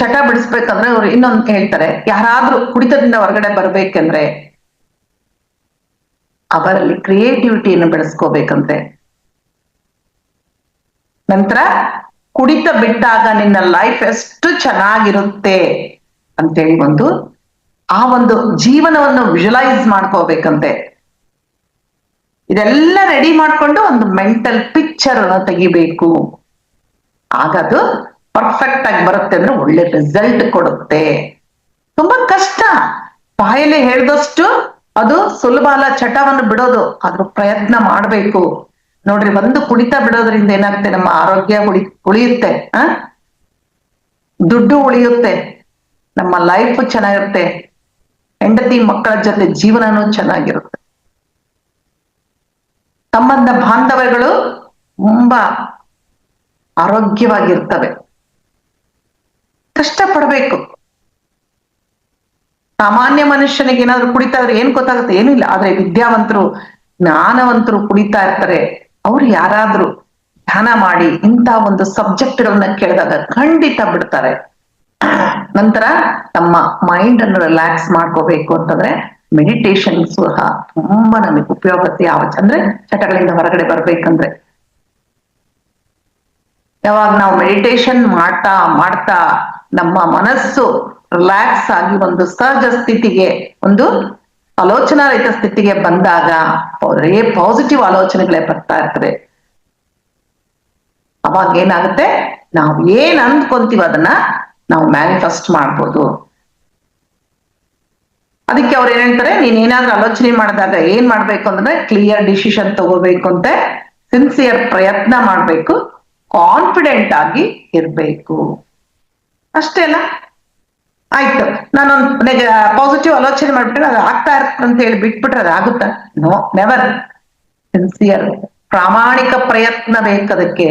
ಚಟ ಬಿಡಿಸ್ಬೇಕಂದ್ರೆ ಅವ್ರು ಇನ್ನೊಂದು ಹೇಳ್ತಾರೆ, ಯಾರಾದ್ರೂ ಕುಡಿತದಿಂದ ಹೊರಗಡೆ ಬರ್ಬೇಕಂದ್ರೆ ಅವರಲ್ಲಿ ಕ್ರಿಯೇಟಿವಿಟಿಯನ್ನು ಬೆಳೆಸ್ಕೋಬೇಕಂತೆ. ನಂತರ, ಕುಡಿತ ಬಿಟ್ಟಾಗ ನಿನ್ನ ಲೈಫ್ ಎಷ್ಟು ಚೆನ್ನಾಗಿರುತ್ತೆ ಅಂತೇಳಿ ಒಂದು, ಆ ಒಂದು ಜೀವನವನ್ನು ವಿಜುಲೈಸ್ ಮಾಡ್ಕೋಬೇಕಂತೆ. ಇದೆಲ್ಲ ರೆಡಿ ಮಾಡ್ಕೊಂಡು ಒಂದು ಮೆಂಟಲ್ ಪಿಕ್ಚರ್ ಅನ್ನು ತೆಗಿಬೇಕು. ಆಗದು ಪರ್ಫೆಕ್ಟ್ ಆಗಿ ಬರುತ್ತೆ ಅಂದ್ರೆ ಒಳ್ಳೆ ರಿಸಲ್ಟ್ ಕೊಡುತ್ತೆ. ತುಂಬಾ ಕಷ್ಟ. ಬಾಯಲ್ಲಿ ಹೇಳ್ದಷ್ಟು ಅದು ಸುಲಭ ಅಲ್ಲ, ಚಟವನ್ನು ಬಿಡೋದು. ಅದ್ರ ಪ್ರಯತ್ನ ಮಾಡ್ಬೇಕು. ನೋಡ್ರಿ, ಒಂದು ಕುಣಿತ ಬಿಡೋದ್ರಿಂದ ಏನಾಗುತ್ತೆ? ನಮ್ಮ ಆರೋಗ್ಯ ಉಳಿ ಉಳಿಯುತ್ತೆ, ಆ? ದುಡ್ಡು ಉಳಿಯುತ್ತೆ. ನಮ್ಮ ಲೈಫ್ ಚೆನ್ನಾಗಿರುತ್ತೆ. ಹೆಂಡತಿ ಮಕ್ಕಳ ಜೊತೆ ಜೀವನನೂ ಚೆನ್ನಾಗಿರುತ್ತೆ. ಸಂಬಂಧ ಬಾಂಧವ್ಯಗಳು ತುಂಬಾ ಆರೋಗ್ಯವಾಗಿರ್ತವೆ. ಕಷ್ಟ ಪಡ್ಬೇಕು ಸಾಮಾನ್ಯ ಮನುಷ್ಯನಿಗೆ ಏನಾದ್ರು ಕುಡಿತಾ ಇದ್ರೆ ಏನ್ ಗೊತ್ತಾಗುತ್ತೆ? ಏನಿಲ್ಲ ಆದ್ರೆ ವಿದ್ಯಾವಂತರು, ಜ್ಞಾನವಂತರು ಕುಡಿತಾ ಇರ್ತಾರೆ. ಅವ್ರು ಯಾರಾದ್ರೂ ಧ್ಯಾನ ಮಾಡಿ ಇಂತ ಒಂದು ಸಬ್ಜೆಕ್ಟ್ ಗಳನ್ನ ಕೇಳಿದಾಗ ಖಂಡಿತ ಬಿಡ್ತಾರೆ. ನಂತರ ತಮ್ಮ ಮೈಂಡ್ ಅನ್ನು ರಿಲ್ಯಾಕ್ಸ್ ಮಾಡ್ಕೋಬೇಕು ಅಂತಂದ್ರೆ ಮೆಡಿಟೇಷನ್ ಸಹ ತುಂಬಾ ನಮಗೆ ಉಪಯೋಗತೆ ಯಾವ ಅಂದ್ರೆ ಚಟಗಳಿಂದ ಹೊರಗಡೆ ಬರ್ಬೇಕಂದ್ರೆ. ಯಾವಾಗ ನಾವು ಮೆಡಿಟೇಷನ್ ಮಾಡ್ತಾ ಮಾಡ್ತಾ ನಮ್ಮ ಮನಸ್ಸು ರಿಲ್ಯಾಕ್ಸ್ ಆಗಿ ಒಂದು ಸಹಜ ಸ್ಥಿತಿಗೆ, ಒಂದು ಆಲೋಚನಾ ರಹಿತ ಸ್ಥಿತಿಗೆ ಬಂದಾಗ ಅವರೇ ಪಾಸಿಟಿವ್ ಆಲೋಚನೆಗಳೇ ಬರ್ತಾ ಇರ್ತದೆ ಅವಾಗ ಏನಾಗುತ್ತೆ? ನಾವು ಏನ್ ಅಂದ್ಕೊಂತೀವಿ ಅದನ್ನ ನಾವು ಮ್ಯಾನಿಫೆಸ್ಟ್ ಮಾಡ್ಬೋದು. ಅದಕ್ಕೆ ಅವ್ರು ಏನ್ ಹೇಳ್ತಾರೆ? ನೀನ್ ಏನಾದ್ರೂ ಆಲೋಚನೆ ಮಾಡಿದಾಗ ಏನ್ ಮಾಡ್ಬೇಕು ಅಂದ್ರೆ ಕ್ಲಿಯರ್ ಡಿಸಿಷನ್ ತಗೋಬೇಕು ಅಂತ ಸಿನ್ಸಿಯರ್ ಪ್ರಯತ್ನ ಮಾಡ್ಬೇಕು. ಕಾನ್ಫಿಡೆಂಟ್ ಆಗಿ ಇರ್ಬೇಕು. ಅಷ್ಟೇ ಅಲ್ಲ? ಆಯ್ತು. ನಾನೊಂದು ಪಾಸಿಟಿವ್ ಆಲೋಚನೆ ಮಾಡ್ಬಿಟ್ರೆ ಅದು ಆಗ್ತಾ ಇರುತ್ತೆ ಅಂತ ಹೇಳಿ ಬಿಟ್ಬಿಟ್ರೆ ಅದು ಆಗುತ್ತಾ? ನೋ ನೆವರ್ ಸಿನ್ಸಿಯರ್ ಪ್ರಾಮಾಣಿಕ ಪ್ರಯತ್ನ ಬೇಕದಕ್ಕೆ